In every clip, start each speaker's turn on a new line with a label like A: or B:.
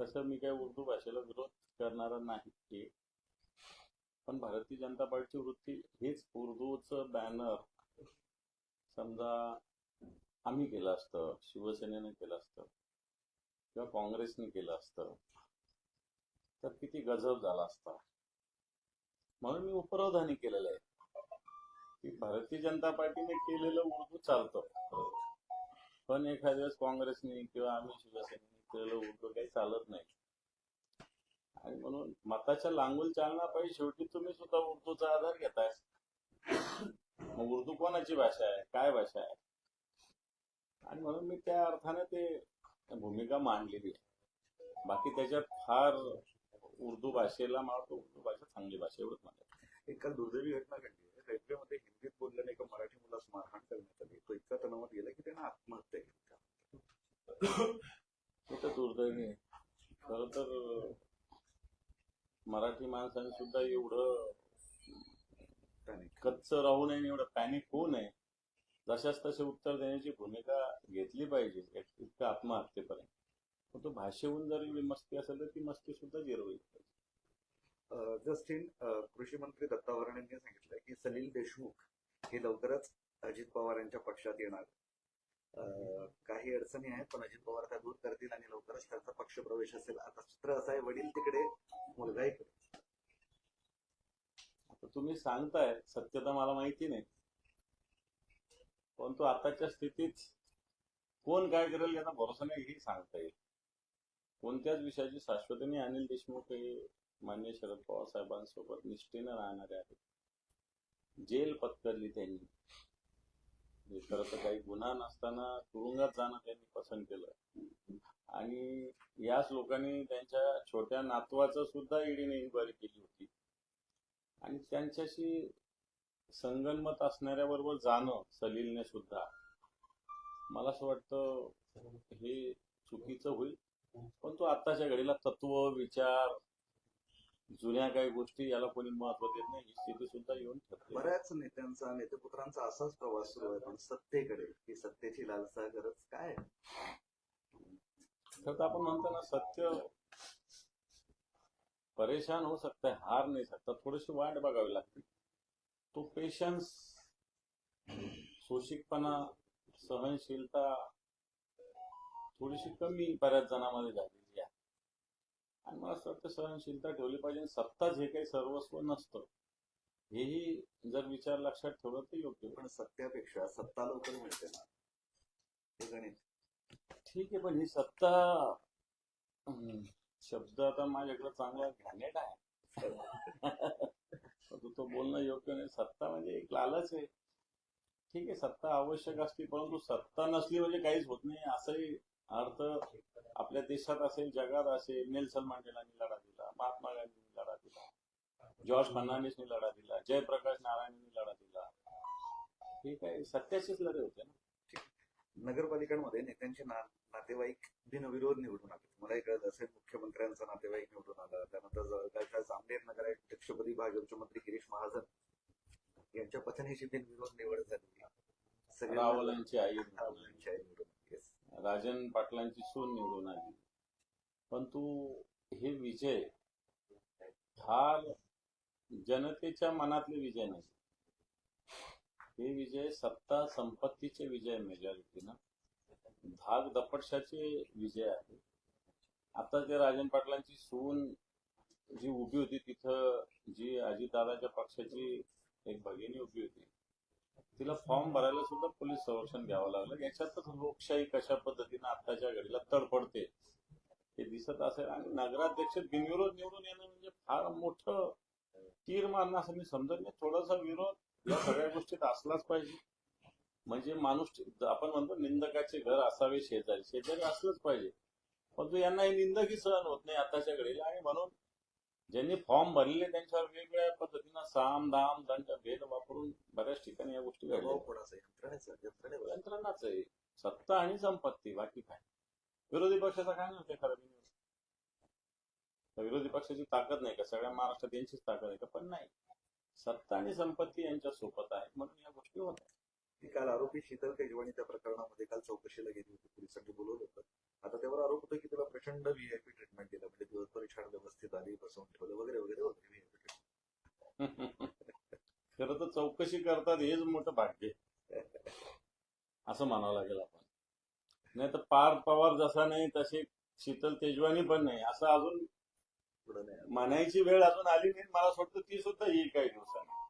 A: तसं मी काही उर्दू भाषेला विरोध करणारा नाही पण भारतीय जनता पार्टीची वृत्ती हेच उर्दूचं बॅनर समजा आम्ही केलं असतं शिवसेनेने केलं असतं किंवा काँग्रेसने केलं असतं तर किती गजब झाला असता. म्हणून मी उपरोधाने केलेलं आहे. की भारतीय जनता पार्टीने केलेलं उर्दू चालतं. पण एखाद्या वेळेस काँग्रेसने किंवा आम्ही शिवसेनेने असलेलं उर्दू काही चालत नाही. आणि म्हणून मताच्या लांगूल चालना पाहिजे. शेवटी तुम्ही सुद्धा उर्दूचा आधार घेताय. मग उर्दू कोणाची भाषा आहे? काय भाषा आहे? आणि म्हणून मी त्या अर्थाने ते भूमिका मांडलेली आहे. बाकी त्याच्यात फार उर्दू भाषेला मला उर्दू भाषा चांगली भाषा एवढंच म्हणतात
B: एक काल दुर्दैवी घटना घडली रेल्वेमध्ये हिंदीत बोलल्याने एका मराठी मुलास मारहाण करण्यात आली. तो इतका तणावात गेला की त्यानं आत्महत्या केली.
A: तर दुर्दैवी आहे? खरं तर मराठी माणसाने सुद्धा एवढं कच्च राहू नये एवढं पॅनिक होऊ नये जशाच तसे उत्तर देण्याची भूमिका घेतली पाहिजे इतकं आत्महत्येपर्यंत. पण तो भाषेहून जर एवढी मस्ती असेल तर ती मस्ती सुद्धा जिरवली पाहिजे
B: जस्टिन कृषी मंत्री दत्ता यांनी सांगितलं की सलील देशमुख हे लवकरच अजित पवार यांच्या पक्षात येणार. काही अडचणी आहेत पण अजित पवार त्या दूर करतील आणि लवकरच त्यांचा पक्ष प्रवेश असेल. आता चित्र असं आहे वडील तिकडे मुलगा इकडे.
A: आता तुम्ही सांगताय सत्यता मला माहिती नाही. परंतु आताच्या स्थितीत कोण काय करेल याचा भरोसा नाही हे सांगता येईल. कोणत्याच विषयाची शाश्वतीने अनिल देशमुख हे मान्य शरद पवार साहेबांसोबत निष्ठेनं राहणारे आहेत. जेल पत्करली त्यांनी. म्हणजे तर काही गुन्हा नसताना तुरुंगात जाणं त्यांनी पसंत केलं. आणि याच लोकांनी त्यांच्या छोट्या नातवाचं सुद्धा ईडीने इन्क्वायरी केली होती. आणि त्यांच्याशी संगनमत असणाऱ्याबरोबर जाणं सलीलने सुद्धा. मला असं वाटतं हे चुकीचं होईल. पण तो आत्ताच्या घडीला तत्व विचार जुन्या काही गोष्टी याला कोणी महत्त्व देत नाही ही स्थिती सुद्धा येऊन
B: बऱ्याच नेत्यांचा नेतेपुत्रांचा असाच प्रवास सुरू आहे पण सत्तेकडे ही सत्तेची लालसा गरज काय?
A: तर आपण म्हणतो ना सत्य परेशान होऊ सकता है हार नहीं सकता थोडीशी वाट बघावी लागते. तो पेशन्स सोशिकपणा सहनशीलता थोडीशी कमी बऱ्याच जणांमध्ये आहे आणि मला असं वाटतं सहनशीलता ठेवली पाहिजे आणि सत्ताच हे काही सर्वस्व नसतं हेही जर विचार लक्षात ठेवलं तर योग्य.
B: पण सत्यापेक्षा सत्ता लवकर मिळते ना. हे गणित.
A: ठीक आहे पण ही सत्ता शब्द आता माझ्याकडे चांगला घाणेट आहे. तो बोलणं योग्य नाही. सत्ता म्हणजे एक लालच आहे. ठीक आहे सत्ता आवश्यक असते परंतु सत्ता नसली म्हणजे काहीच होत नाही. असंही अर्थ आपल्या देशात असेल जगात असेल नेल्सन मंडेलांनी लढा दिला महात्मा गांधींनी लढा दिला जॉर्ज फर्नांडिसनी लढा दिला जयप्रकाश नारायणनी लढा दिला. हे काय सत्याचीच लढे होते ना?
B: नगरपालिकांमध्ये नेत्यांचे ना नातेवाईक बिनविरोध निवडून आले. मला कळत असेल मुख्यमंत्र्यांचा नातेवाईक निवडून आला. त्यानंतर जामनेर नगर अध्यक्षपदी भाजपचे मंत्री गिरीश महाजन यांच्या पत्नीची बिनविरोध निवड झाली. सगळे
A: रावलांची आई निवडून
B: आई.
A: राजन पाटलांची सून निवडून आली. परंतु हे विजय फार जनतेच्या मनातले विजय नाही. हे विजय सत्ता संपत्तीचे विजय मेजॉरिटी ना. धाक दपटशाचे विजय आहे. आता ते राजन पाटलांची सून जी उभी होती तिथं जी अजितदादाच्या पक्षाची एक भगिनी उभी होती तिला फॉर्म भरायला सुद्धा पोलीस संरक्षण घ्यावं लागलं. याच्यातच लोकशाही कशा पद्धतीनं आताच्या घडीला तडफडते हे दिसत असेल. आणि नगराध्यक्ष बिनविरोध निवडून येणं म्हणजे फार मोठं तीर मारणं असं मी समजत नाही. थोडासा विरोध या सगळ्या गोष्टीत असलाच पाहिजे. म्हणजे माणूस आपण म्हणतो निंदकाचे घर असावे शेजारी. शेजारी असलंच पाहिजे. परंतु यांना हे निंदकी सहन होत नाही आताच्या घडीला. आणि म्हणून ज्यांनी फॉर्म भरलेले त्यांच्यावर वेगवेगळ्या पद्धतीनं साम दाम दंड भेद वापरून बऱ्याच ठिकाणी या गोष्टी घडल्या.
B: कोणाचा यंत्रणेचा यंत्रणेवर
A: यंत्रणाच आहे सत्ता आणि संपत्ती बाकी काय? विरोधी पक्षाचा काय नव्हते खरं. तर विरोधी पक्षाची ताकद नाही का? सगळ्या महाराष्ट्रात यांचीच ताकद आहे का? पण नाही. सत्ता आणि संपत्ती यांच्या सोबत आहे म्हणून या गोष्टी होत आहेत.
B: ती काल आरोपी शीतल तेजवानी त्या प्रकरणामध्ये काल चौकशीला गेली होती. पोलिसांनी बोलवलं होतं. आता त्यावर आरोप होतो की तुला प्रचंड व्हीआयपी ट्रीटमेंट दिलं. म्हणजे दिवसभर छान व्यवस्थित आली बसवून ठेवलं वगैरे वगैरे वगैरे व्हीआयपी
A: खरं तर चौकशी करतात हेच मोठं भाग्य. असं म्हणावं लागेल आपण. नाही तर पार पवार जसा नाही तसे शीतल तेजवानी पण नाही. असं अजून. म्हणायची वेळ अजून आली नाही. मला वाटतं ती सुद्धा येईल काही दिवसांनी.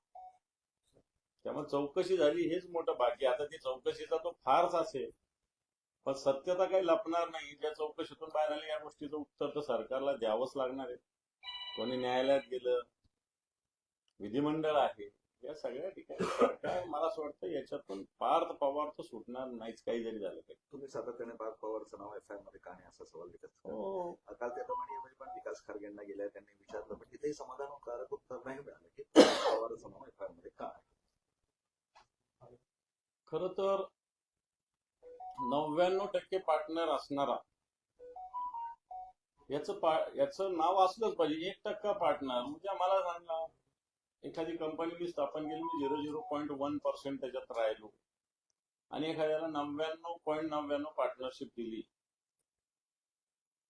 A: त्यामुळे चौकशी झाली हेच मोठं भाग्य. आता ती चौकशीचा तो फारच असेल. पण सत्यता काही लपणार नाही. ज्या चौकशीतून बाहेर आली या गोष्टीचं उत्तर तर सरकारला द्यावंच लागणार आहे. कोणी न्यायालयात गेलं विधिमंडळ आहे या सगळ्या ठिकाणी सरकार मला असं वाटतं याच्यातून पार्थ पवार तर सुटणार नाहीच काही जरी झालं तरी.
B: तुम्ही सातत्याने पार्थ पवारचं नाव एफ आयमध्ये का नाही असा सवाल विकास
A: हो.
B: काल त्याप्रमाणे म्हणजे पण विकास खारगेंना गेल्या त्यांनी विचारलं पण तिथेही समाधानकारक उत्तर नाही मिळालं की पवारचं नाव एफ आयमध्ये का आहे?
A: खर तर नव्याण्णव टक्के पार्टनर असणारा याच याच नाव असलंच पाहिजे. एक टक्का पार्टनर म्हणजे मला सांगा एखादी कंपनी मी स्थापन केली मी zero zero point one percent त्याच्यात राहिलो. आणि एखाद्याला नव्याण्णव पॉईंट नव्याण्णव पार्टनरशिप दिली.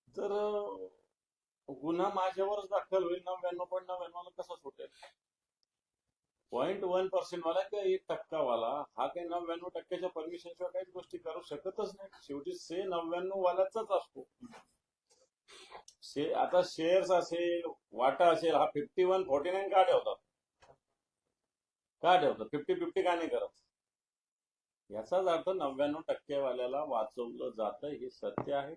A: तर गुन्हा माझ्यावरच दाखल होईल. नव्याण्णव पॉईंट नव्याण्णव कसं सुटेल? पॉईंट वन पर्सेंट वाला किंवा एक टक्का वाला हा काही नव्याण्णव टक्क्याच्या परमिशन शिवाय काहीच गोष्टी करू शकतच नाही. शेवटी से नव्याण्णव वाल्याचाच असतो. शे आता शेअर्स असेल वाटा असेल हा फिफ्टी वन फोर्टी नाईन का ठेवतात? का ठेवतात? फिफ्टी फिफ्टी का नाही करत? याचाच अर्थ नव्याण्णव टक्केवाल्याला वाचवलं जातं हे सत्य आहे.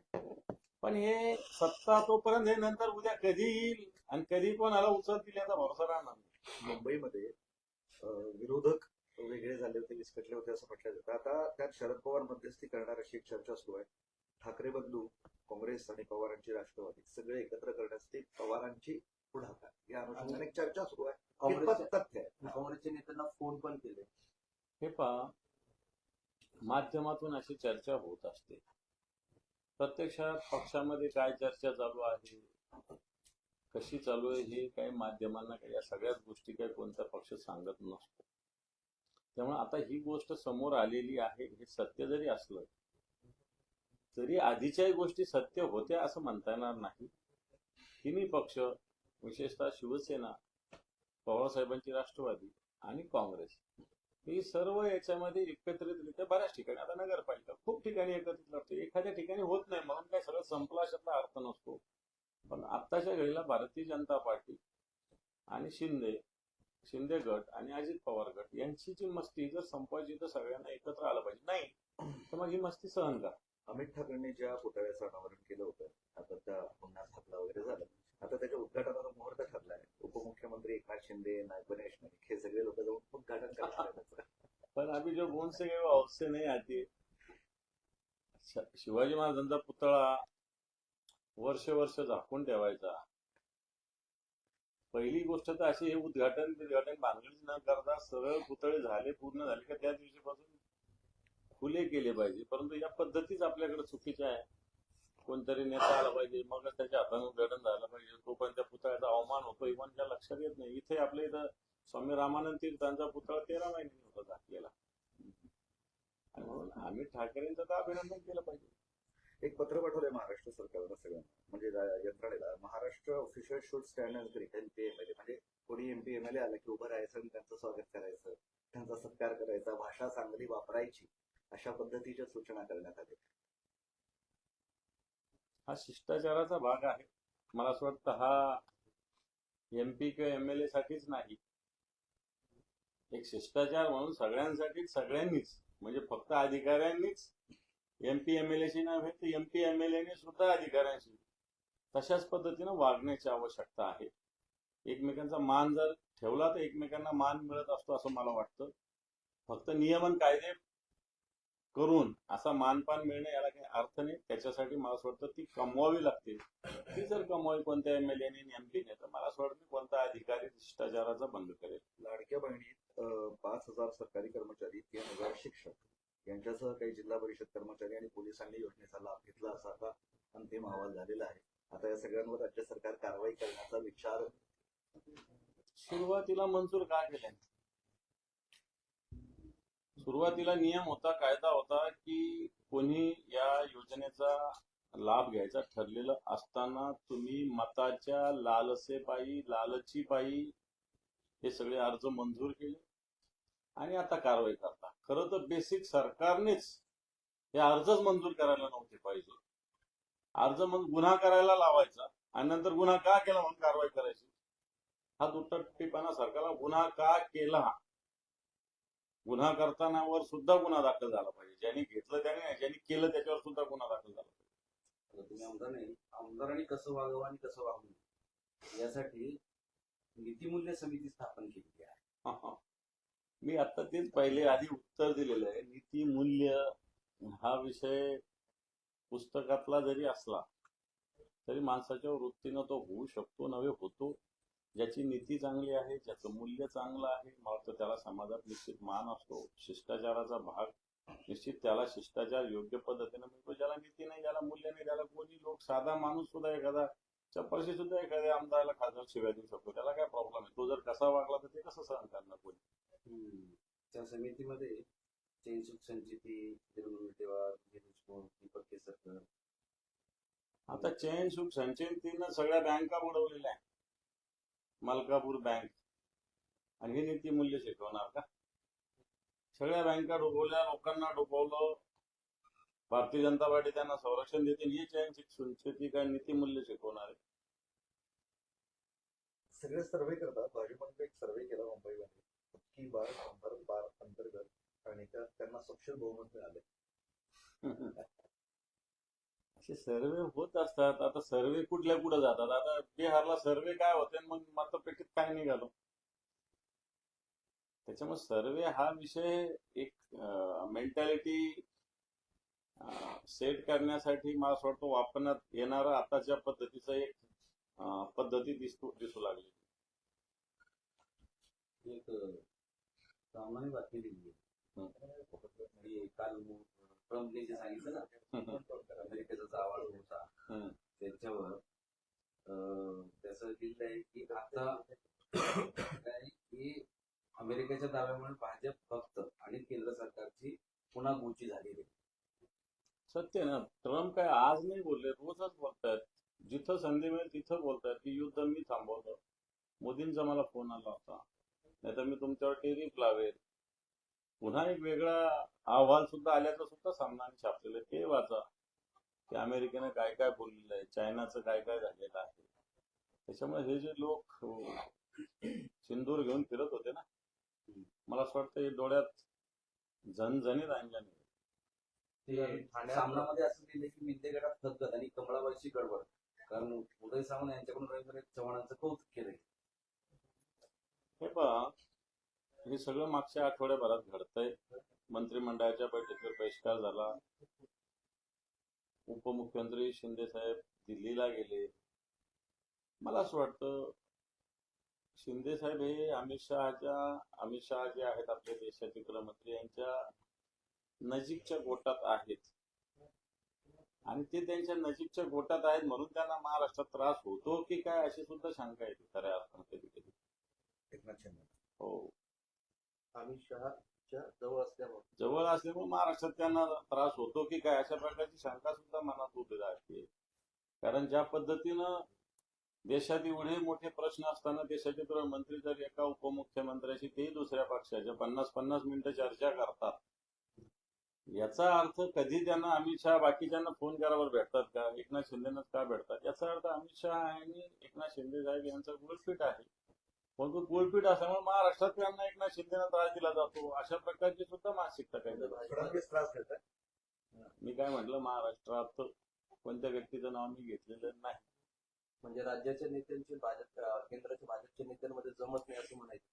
A: पण हे सत्ता तोपर्यंत हे नंतर उद्या कधी येईल? आणि कधी कोणाला उचलतील याचा भरोसा राहणार
B: मुंबईमध्ये विरोधक वेगळे झाले होते विस्कटले होते असं म्हटलं जातं. आता त्यात शरद पवार मध्यस्थी करणार अशी एक चर्चा सुरू आहे. ठाकरे बंधू काँग्रेस आणि पवारांची राष्ट्रवादी सगळे एकत्र करण्यासाठी पवारांची पुढाकार. या अनुषंगाने एक चर्चा सुरू आहे. तथ्य आहे?
C: काँग्रेसच्या नेत्यांना फोन पण केले.
A: हे पहा माध्यमातून अशी चर्चा होत असते. प्रत्यक्षात पक्षामध्ये काय चर्चा चालू आहे? कशी चालू आहे हे काही माध्यमांना काही या सगळ्याच गोष्टी काही कोणता पक्ष सांगत नसतो. त्यामुळे आता ही गोष्ट समोर आलेली आहे हे सत्य जरी असलं तरी आधीच्याही गोष्टी सत्य होत्या असं म्हणता येणार नाही. तिन्ही पक्ष विशेषतः शिवसेना पवारसाहेबांची राष्ट्रवादी आणि काँग्रेस ही सर्व याच्यामध्ये एकत्रितरित्या बऱ्याच ठिकाणी आता नगरपालिका खूप ठिकाणी एकत्रित लढते. एखाद्या ठिकाणी होत नाही म्हणून काय सगळं संपला अशातला अर्थ नसतो. पण आत्ताच्या घडीला भारतीय जनता पार्टी आणि शिंदे शिंदे गट आणि अजित पवार गट यांची जी मस्ती जर संपवायची तर सगळ्यांना एकत्र आलं पाहिजे. नाही तर मग ही मस्ती सहन करा.
B: अमित ठाकरेंनी ज्या पुतळ्याचं अनावरण केलं होतं आता त्या पुन्हा स्थापना वगैरे झालं. आता त्याच्या उद्घाटनाचा मुहूर्त ठरलाय उपमुख्यमंत्री एकनाथ शिंदे नायब गणेश नाईक हे सगळे लोक जाऊन उद्घाटन करणार.
A: पण अभी जो गुण से औसे नहीं आती श- शिवाजी महाराजांचा पुतळा वर्ष वर्ष झाकून ठेवायचा. पहिली गोष्ट तर अशी हे उद्घाटन उद्घाटन बांधणी न करता सरळ पुतळे झाले पूर्ण झाले का त्या दिवशीपासून खुले केले पाहिजे. परंतु या पद्धतीच आपल्याकडे चुकीच्या आहे. कोणतरी नेता आला पाहिजे मग त्याच्या हाताने उद्घाटन झालं पाहिजे. तोपर्यंत त्या पुतळ्याचा अवमान होतो इव्हनच्या लक्षात येत नाही. इथे आपल्या इथं स्वामी रामानंद तीर्थांचा पुतळा तेरा महिने होता झाकलेला. आणि म्हणून आम्ही ठाकरेंचं तर अभिनंदन केलं पाहिजे.
B: एक पत्र पाठवलंय महाराष्ट्र सरकारला सगळ्यांना म्हणजे यंत्रणेला. Maharashtra official should stand and greet MP MLA म्हणजे कोणी एमपी एमएलए आलं की उभं राहायचं आणि त्यांचं स्वागत करायचं त्यांचा सत्कार करायचा भाषा चांगली वापरायची अशा पद्धतीच्या सूचना करण्यात आल्या.
A: हा शिष्टाचाराचा भाग आहे. मला असं वाटतं हा एमपी किंवा एमएलए साठीच नाही. एक शिष्टाचार म्हणून सगळ्यांसाठी सगळ्यांनीच म्हणजे फक्त अधिकाऱ्यांनीच एमपी एमएलएशी नव्हे तर एमपी एमएलएने सुद्धा अधिकाऱ्यांशी तशाच पद्धतीनं वागण्याची आवश्यकता आहे. एकमेकांचा मान जर ठेवला तर एकमेकांना मान मिळत असतो असं मला वाटतं. फक्त नियमन कायदे करून असा मानपान मिळणे याला काही अर्थ नाही. त्याच्यासाठी मला असं वाटतं ती कमवावी लागते. ती जर कमवावी कोणत्या एमएलएने एमपीने तर मला असं वाटतं कोणता अधिकारी शिष्टाचाराचा बंद करेल.
B: लाडक्या बहिणीत पाच हजार सरकारी कर्मचारी तीन हजार शिक्षक. यांच्यासह काही जिल्हा परिषद कर्मचारी आणि पोलिसांनी योजनेचा लाभ घेतला असा आता अंतिम अहवाल झालेला आहे. आता या सगळ्यांवर राज्य सरकार कारवाई करण्याचा विचार
A: सुरुवातीला मंजूर का केल्या? सुरुवातीला नियम होता कायदा होता की कोणी या योजनेचा लाभ घ्यायचा ठरलेलं असताना तुम्ही मताच्या लालसेपायी लालचीपायी हे सगळे अर्ज मंजूर केले आणि आता कारवाई करता. खरं तर बेसिक सरकारनेच हे अर्जच मंजूर करायला नव्हते पाहिजे. अर्ज मग गुन्हा करायला लावायचा आणि नंतर गुन्हा का केला म्हणून कारवाई करायची? हा दुट्टप्पीपणा सरकारला गुन्हा का केला? गुन्हा करताना वर सुद्धा गुन्हा दाखल झाला पाहिजे. ज्यांनी घेतलं त्याने नाही, ज्यांनी केलं त्याच्यावर सुद्धा गुन्हा दाखल झाला पाहिजे.
C: तुम्ही आमदार नाही. आमदारांनी कसं वागावं आणि कसं वागू यासाठी नीतिमूल्य समिती स्थापन केलेली आहे.
A: मी आता तेच पहिले आधी उत्तर दिलेलं आहे. नीती मूल्य हा विषय पुस्तकातला जरी असला तरी माणसाच्या वृत्तीनं तो होऊ शकतो नव्हे होतो. ज्याची नीती चांगली आहे ज्याचं मूल्य चांगलं आहे मला वाटतं त्याला समाजात निश्चित मान असतो. शिष्टाचाराचा भाग निश्चित त्याला शिष्टाचार योग्य पद्धतीने मिळतो. ज्याला नीती नाही ज्याला मूल्य नाही त्याला कोणी लोक साधा माणूस सुद्धा एखादा चपरशी सुद्धा एखाद्या आमदाराला खासदार शिव्या देऊ शकतो. त्याला काय प्रॉब्लेम आहे? तो जर कसा वागला तर ते कसं सहन करणार कोणी?
C: त्या समितीमध्ये चैनसुख संचिती देशमुख दीपक केसरकर.
A: आता चैन सुख संचयन तिनं सगळ्या बँका बुडवलेल्या आहे मलकापूर बँक. आणि हे नीती मूल्य शिकवणार का? सगळ्या बँका डुबवल्या लोकांना डुबवलं. भारतीय जनता पार्टी त्यांना संरक्षण देते ही चैन सुख संचेती काय नीती मूल्य शिकवणार आहे?
B: सगळे सर्वे करतात भाजपने एक सर्वे केला मुंबईमध्ये की बार संपर्क बार अंतर्गत आणि त्या- त्यांना सक्षम बहुमत मिळाले
A: असे सर्वे होत असतात. आता सर्वे कुठल्या कुठं जातात? आता बिहारला सर्वे काय होते? मग मात्र पेटीत काय निघालो? त्याच्यामुळे सर्वे हा विषय एक मेंटॅलिटी सेट करण्यासाठी मला असं वाटतं वापरण्यात येणारा आताच्या पद्धतीचा एक पद्धती दिसतो दिसू लागली.
C: एक सामान्य बातमी दिली. काल ट्रम्पने जे सांगितलं ना अमेरिकेचा जावाळ होता
A: त्यांच्यावर
C: त्याच्यावर अं, त्याचं लिहिलं आहे की आता काय की अमेरिकेच्या दाव्यामुळे भाजप फक्त आणि केंद्र सरकारची पुन्हा गोची झालेली आहे.
A: सत्य ना. ट्रम्प काय आज नाही बोलले रोजच बोलतायत. जिथं संधी मिळेल तिथं बोलतायत की युद्ध मी थांबवतो. मोदींचा मला फोन आला होता. नाही तर मी तुमच्यावर टेरिफ लावेल. पुन्हा एक वेगळा अहवाल सुद्धा आल्याचं सुद्धा सामनाने छापलेलं. ते वाचा. की अमेरिकेनं काय काय बोललेलं आहे चायनाचं काय काय झालेलं आहे. त्याच्यामुळे हे जे लोक अं, सिंदूर घेऊन फिरत होते ना मला असं वाटतं हे डोळ्यात झणझणीत अंजन
C: सामनामध्ये असं लिहिलं की मिंदे गटात थकगत आणि कमळाबाईची गडबड. कारण उदय सामंत यांच्याकडून रवींद्र चव्हाणांचं कौतुक केलंय.
A: हे पहा हे सगळं मागच्या आठवड्याभरात घडतंय. मंत्रिमंडळाच्या बैठकीवर बहिष्कार झाला. उपमुख्यमंत्री शिंदे साहेब दिल्लीला गेले. मला असं वाटतं शिंदे साहेब हे अमित शहाच्या अमित शहा जे आहेत आपल्या देशाचे गृहमंत्री यांच्या नजीकच्या गोटात आहेत. आणि ते त्यांच्या नजीकच्या गोटात आहेत म्हणून त्यांना महाराष्ट्रात त्रास होतो की काय अशी सुद्धा शंका येते खऱ्या अर्थाने कधी कधी हो.
C: अमित शहाच्या जवळ असल्यामुळे.
A: जवळ असल्यामुळे महाराष्ट्रात त्यांना त्रास होतो की काय अशा प्रकारची शंका सुद्धा मनात उभी असते कारण ज्या पद्धतीनं देशात एवढे मोठे प्रश्न असताना देशाचे गृहमंत्री जर एका उपमुख्यमंत्र्याशी तेही दुसऱ्या पक्षाच्या पन्नास पन्नास मिनिटं चर्चा करतात. याचा अर्थ कधी त्यांना अमित शहा बाकीच्यांना फोन करावर भेटतात का? एकनाथ शिंदेनाच का भेटतात? याचा अर्थ अमित शहा आणि एकनाथ शिंदे साहेब यांचा गुळपीठ आहे. पण तो गुळपीठ असल्यामुळे महाराष्ट्रात त्यांना एकनाथ शिंदेना त्रास दिला जातो. अशा प्रकारची सुद्धा मानसिकता काही
B: त्रास देतात.
A: मी काय म्हटलं महाराष्ट्रात कोणत्या व्यक्तीचं नाव मी घेतलेलं नाही.
C: म्हणजे राज्याच्या नेत्यांची भाजप केंद्राच्या भाजपच्या नेत्यांमध्ये जमत नाही असं म्हणायचं.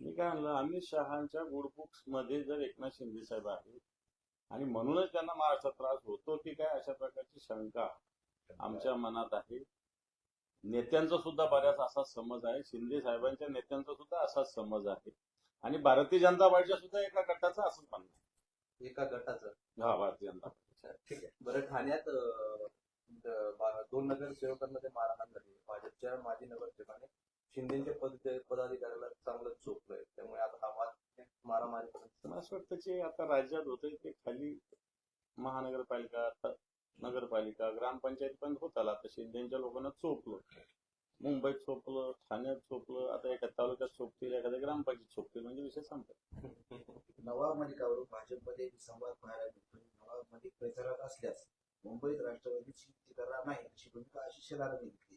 A: मी काय म्हणलं अमित शहाच्या गुडबुक्समध्ये जर एकनाथ शिंदे साहेब आहेत आणि म्हणूनच त्यांना महाराष्ट्रात त्रास होतो की काय अशा प्रकारची शंका आमच्या मनात आहे. नेत्यांचा सुद्धा बऱ्याच असा समज आहे. शिंदे साहेबांच्या नेत्यांचा सुद्धा असाच समज आहे. आणि भारतीय जनता पार्टीच्या सुद्धा एका गटाचं असंच म्हणणं आहे.
C: एका गटाचं?
A: हा भारतीय जनता पार्टी
B: ठीक आहे.
C: बरं ठाण्यात अं, द- बा- दोन नगरसेवकांमध्ये मारहाण झाली. भाजपच्या माजी नगरसेवकाने
D: शिंदेच्या पद पदाधिकाऱ्याला चांगलंच चोपलंय. त्यामुळे आता हा वाद मारामारी
A: मला असं वाटतं जे आता राज्यात होतंय ते खाली महानगरपालिका नगरपालिका ग्रामपंचायत पण होत आला आता शिंदेच्या लोकांना चोपलं. मुंबईत चोपलं ठाण्यात चोपलं आता एका तालुक्यात चोपतील एखाद्या ग्रामपंचायत चोपतील म्हणजे विषय संपला.
E: नवाब मलिकावरून भाजपमध्ये संवाद पाहायला मिळतो नवाब मलिक प्रचारात असल्यास मुंबईत राष्ट्रवादीची युती करणार नाही अशी भूमिका आशिष शेलारांनी घेतली.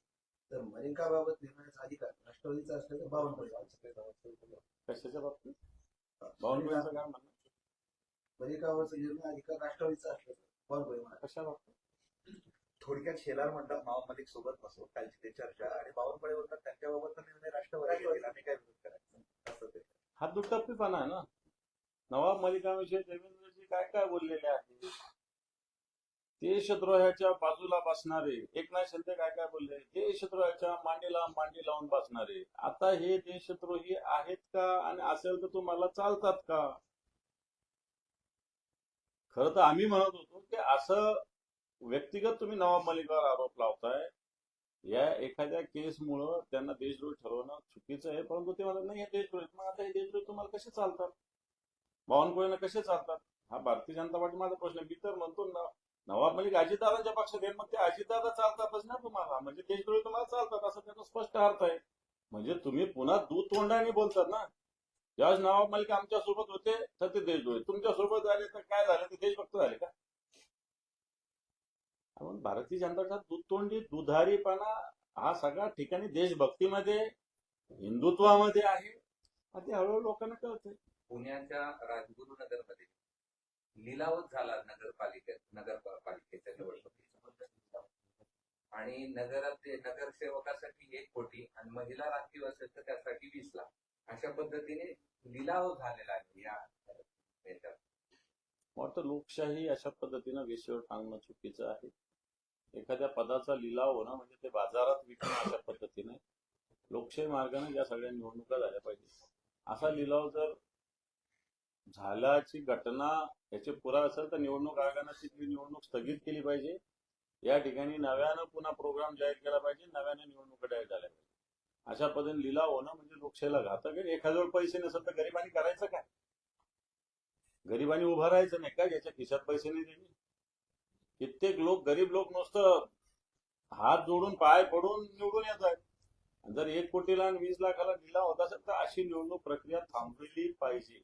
E: तर मलिकाबाबत निर्णयाचा अधिकार राष्ट्रवादीचा असल्याचं बावनकुळे
A: कशाच्या बाबतीत? बावनकुळेंचं काय म्हणणं?
E: मलिकावरचा निर्णय अधिकार राष्ट्रवादीचा असल्याचं बावनकुळे
A: कशा बाबतीत
B: थोडक्यात शेलार म्हणतात नवाब मलिक सोबत नसो कालची ते चर्चा आणि बावनकुळे बोलतात त्यांच्याबाबतचा निर्णय राष्ट्रवादी घेतील. आम्ही काय विरोध करायचं? असं ते.
A: हा दुटप्पीपणा आहे ना. नवाब मलिकाविषयी देवेंद्रजी काय काय बोललेले आहे? देशद्रोहाच्या बाजूला बसणारे एकनाथ शिंदे काय काय बोलले? देशद्रोहाच्या मांडीला मांडी लावून बसणारे. आता हे देशद्रोही आहेत का? आणि असेल तर तुम्हाला चालतात का? खर तर आम्ही म्हणत होतो की असं व्यक्तिगत तुम्ही नवाब मलिकावर आरोप लावताय. या एखाद्या केसमुळं त्यांना देशद्रोही ठरवणं चुकीचं आहे परंतु ते म्हणतात नाही हे देशद्रोही मग आता हे देशद्रोही तुम्हाला कसे चालतात? बावनकुळेंना कसे चालतात? हा भारतीय जनता पार्टी माझा प्रश्न मी तर म्हणतो ना नवाब मलिक अजितदादांच्या पक्षात आहे मग ते अजितदादा चालतातच ना तुम्हाला. म्हणजे देशद्रोही तुम्हाला चालतात असं त्याचा स्पष्ट अर्थ आहे. म्हणजे तुम्ही पुन्हा दूध तोंडाने बोलतात ना. ज्यावेळेस नवाब मलिक आमच्यासोबत होते तर ते देशद्रोही तुमच्यासोबत झाले तर काय झालं? ते देशभक्त झाले का? म्हणून भारतीय जनता पक्षात दूधतोंडी दुधारीपणा हा सगळ्या ठिकाणी देशभक्तीमध्ये हिंदुत्वामध्ये आहे. आणि ते हळूहळू लोकांना कळतंय.
F: पुण्याच्या राजगुरू नगरमध्ये लिलावच झाला नगरपालिकेत नगरपालिकेच्या निवडणुकीचा. आणि नगरात नगरसेवकासाठी एक कोटी आणि महिला राखीव असेल तर त्यासाठी वीस लाख. अशा पद्धतीने लिलाव झालेला आहे या याच्यात
A: वाटतं लोकशाही अशा पद्धतीनं वेशीवर टांगणं चुकीचं आहे. एखाद्या पदाचा लिलाव होणं म्हणजे ते बाजारात विकणं अशा पद्धतीने लोकशाही मार्गाने या सगळ्या निवडणुका झाल्या पाहिजे असा लिलाव जर झाल्याची घटना याचे पुरावे असेल तर निवडणूक आयोगाने तिथली निवडणूक स्थगित केली पाहिजे. या ठिकाणी नव्यानं पुन्हा प्रोग्राम जाहीर केला पाहिजे नव्यानं निवडणुका जाहीर झाल्या पाहिजे. अशा पद्धतीने लिलाव होणं म्हणजे लोकशाहीला घातक आहे. एखाद्यावर पैसे नसेल तर गरिबांनी करायचं काय? गरिबांनी उभं राहायचं नाही का? ज्याच्या खिशात पैसे नाही त्यांनी? कित्येक लोक गरीब लोक नुसतं हात जोडून पाय पडून निवडून येत आहेत. जर एक कोटीला आणि वीस लाखाला दिला होता असेल तर अशी निवडणूक प्रक्रिया थांबलेली पाहिजे.